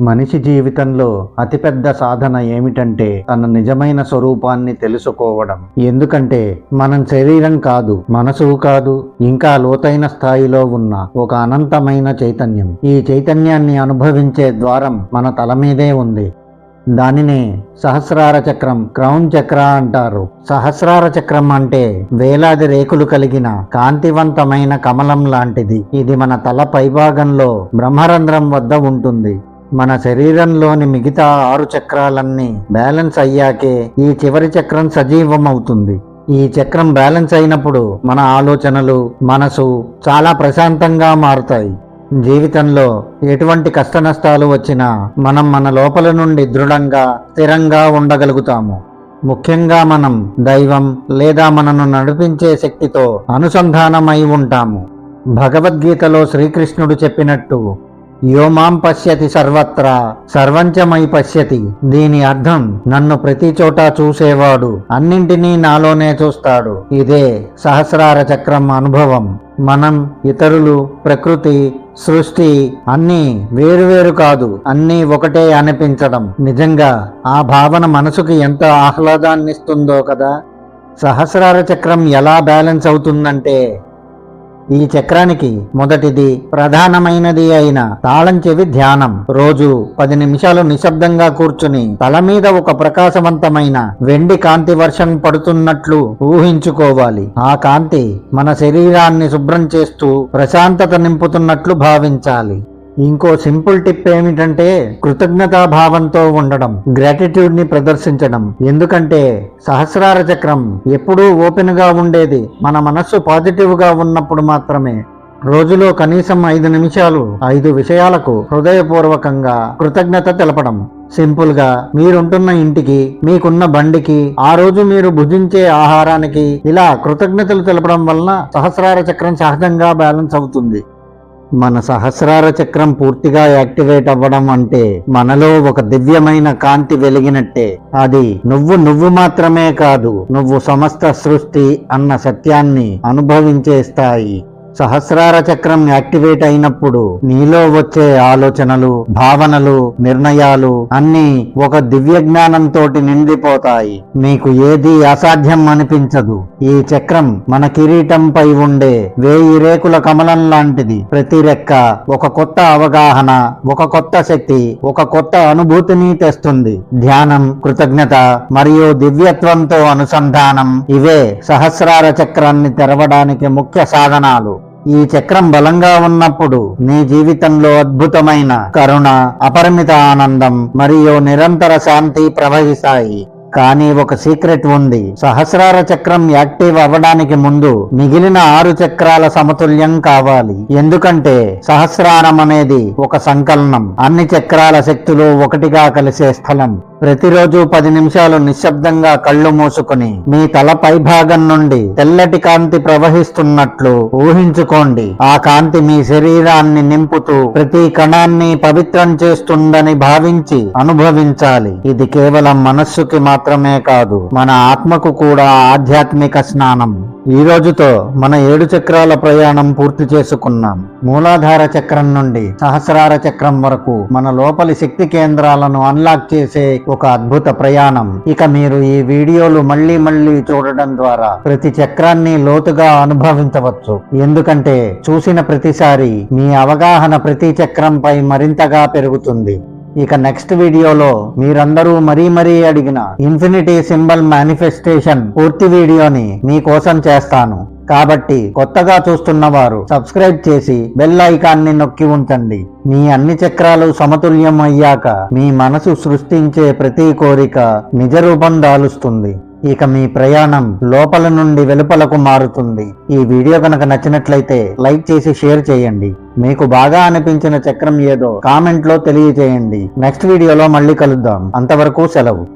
మనిషి జీవితంలో అతిపెద్ద సాధన ఏమిటంటే తన నిజమైన స్వరూపాన్ని తెలుసుకోవడం. ఎందుకంటే మనం శరీరం కాదు మనసు కాదు ఇంకా లోతైన స్థాయిలో ఉన్న ఒక అనంతమైన చైతన్యం. ఈ చైతన్యాన్ని అనుభవించే ద్వారం మన తల మీదే ఉంది. దానినే సహస్రార చక్రం క్రౌన్ చక్ర అంటారు. సహస్రార చక్రం అంటే వేలాది రేకులు కలిగిన కాంతివంతమైన కమలం లాంటిది. ఇది మన తల పైభాగంలో బ్రహ్మరంధ్రం వద్ద ఉంటుంది. మన శరీరంలోని మిగతా ఆరు చక్రాలన్నీ బ్యాలెన్స్ అయ్యాకే ఈ చివరి చక్రం సజీవం అవుతుంది ఈ చక్రం బ్యాలెన్స్ అయినప్పుడు మన ఆలోచనలు మనసు చాలా ప్రశాంతంగా మారుతాయి. జీవితంలో ఎటువంటి కష్ట నష్టాలు వచ్చినా మనం మన లోపల నుండి దృఢంగా స్థిరంగా ఉండగలుగుతాము. ముఖ్యంగా మనం దైవం లేదా మనను నడిపించే శక్తితో అనుసంధానమై ఉంటాము. భగవద్గీతలో శ్రీకృష్ణుడు చెప్పినట్టు యోమాం పశ్యతి సర్వత్రా సర్వంచమై పశ్యతి. దీని అర్థం నన్ను ప్రతి చోట చూసేవాడు అన్నింటినీ నాలోనే చూస్తాడు. ఇదే సహస్రార చక్రం అనుభవం. మనం ఇతరులు ప్రకృతి సృష్టి అన్నీ వేరువేరు కాదు అన్నీ ఒకటే అనిపించడం. నిజంగా ఆ భావన మనసుకి ఎంత ఆహ్లాదాన్నిస్తుందో కదా. సహస్రార చక్రం ఎలా బ్యాలెన్స్ అవుతుందంటే ఈ చక్రానికి మొదటిది ప్రధానమైనది అయిన తాళం చెవి ధ్యానం. రోజు పది నిమిషాలు నిశ్శబ్దంగా కూర్చుని తల మీద ఒక ప్రకాశవంతమైన వెండి కాంతి వర్షం పడుతున్నట్లు ఊహించుకోవాలి. ఆ కాంతి మన శరీరాన్ని శుభ్రం చేస్తూ ప్రశాంతత నింపుతున్నట్లు భావించాలి. ఇంకో సింపుల్ టిప్ ఏమిటంటే కృతజ్ఞతా భావంతో ఉండడం గ్రాటిట్యూడ్ని ప్రదర్శించడం. ఎందుకంటే సహస్రార చక్రం ఎప్పుడూ ఓపెన్గా ఉండేది. మన మనస్సు పాజిటివ్గా ఉన్నప్పుడు మాత్రమే. రోజులో కనీసం ఐదు నిమిషాలు ఐదు విషయాలకు హృదయపూర్వకంగా కృతజ్ఞత తెలపడం. సింపుల్గా మీరుంటున్న ఇంటికి మీకున్న బండికి ఆ రోజు మీరు భుజించే ఆహారానికి ఇలా కృతజ్ఞతలు తెలపడం వలన సహస్రార చక్రం సహజంగా బ్యాలెన్స్ అవుతుంది. మన సహస్రార చక్రం పూర్తిగా యాక్టివేట్ అవ్వడం అంటే మనలో ఒక దివ్యమైన కాంతి వెలిగినట్టే. అది నువ్వు నువ్వు మాత్రమే కాదు నువ్వు సమస్త సృష్టి అన్న సత్యాన్ని అనుభవించే స్థాయి. సహస్రార చక్రం యాక్టివేట్ అయినప్పుడు నీలో వచ్చే ఆలోచనలు భావనలు నిర్ణయాలు అన్నీ ఒక దివ్య జ్ఞానంతో నిండిపోతాయి. మీకు ఏది అసాధ్యం అనిపించదు. ఈ చక్రం మన కిరీటంపై ఉండే వేయి రేకుల కమలం లాంటిది. ప్రతి రెక్క ఒక కొత్త అవగాహన ఒక కొత్త శక్తి ఒక కొత్త అనుభూతిని తెస్తుంది. ధ్యానం కృతజ్ఞత మరియు దివ్యత్వంతో అనుసంధానం ఇవే సహస్రార చక్రాన్ని తెరవడానికి ముఖ్య సాధనాలు. ఈ చక్రం బలంగా ఉన్నప్పుడు నీ జీవితంలో అద్భుతమైన కరుణ అపరిమిత ఆనందం మరియు నిరంతర శాంతి ప్రవహిస్తాయి. కానీ ఒక సీక్రెట్ ఉంది. సహస్రార చక్రం యాక్టివ్ అవ్వడానికి ముందు మిగిలిన ఆరు చక్రాల సమతుల్యం కావాలి. ఎందుకంటే సహస్రారం అనేది ఒక సంకలనం. అన్ని చక్రాల శక్తులు ఒకటిగా కలిసే స్థలం. ప్రతిరోజు పది నిమిషాలు నిశ్శబ్దంగా కళ్ళు మూసుకుని మీ తల పైభాగం నుండి తెల్లటి కాంతి ప్రవహిస్తున్నట్లు ఊహించుకోండి. ఆ కాంతి మీ శరీరాన్ని నింపుతూ ప్రతి కణాన్ని పవిత్రం చేస్తుందని భావించి అనుభవించాలి. ఇది కేవలం మనస్సుకి మాత్రమే కాదు మన ఆత్మకు కూడా ఆధ్యాత్మిక స్నానం. ఈ రోజుతో మన ఏడు చక్రాల ప్రయాణం పూర్తి చేసుకున్నాం. మూలాధార చక్రం నుండి సహస్రార చక్రం వరకు మన లోపలి శక్తి కేంద్రాలను అన్లాక్ చేసే ఒక అద్భుత ప్రయాణం. ఇక మీరు ఈ వీడియోలు మళ్ళీ మళ్ళీ చూడడం ద్వారా ప్రతి చక్రాన్ని లోతుగా అనుభవించవచ్చు. ఎందుకంటే చూసిన ప్రతిసారి మీ అవగాహన ప్రతి చక్రంపై మరింతగా పెరుగుతుంది. ఇక నెక్స్ట్ వీడియోలో మీరందరూ మరీ మరీ అడిగిన ఇన్ఫినిటీ సింబల్ మేనిఫెస్టేషన్ పూర్తి వీడియోని మీకోసం చేస్తాను. కాబట్టి కొత్తగా చూస్తున్న వారు సబ్స్క్రైబ్ చేసి బెల్ ఐకాన్ని నొక్కి ఉంచండి. మీ అన్ని చక్రాలు సమతుల్యం అయ్యాక మీ మనసు సృష్టించే ప్రతి కోరిక నిజ రూపం దాలుస్తుంది. ఇక మీ ప్రయాణం లోపల నుండి వెలుపలకు మారుతుంది. ఈ వీడియో కనుక నచ్చినట్లయితే లైక్ చేసి షేర్ చేయండి. మీకు బాగా అనిపించిన చక్రం ఏదో కామెంట్లో తెలియజేయండి. నెక్స్ట్ వీడియోలో మళ్ళీ కలుద్దాం. అంతవరకు సెలవు.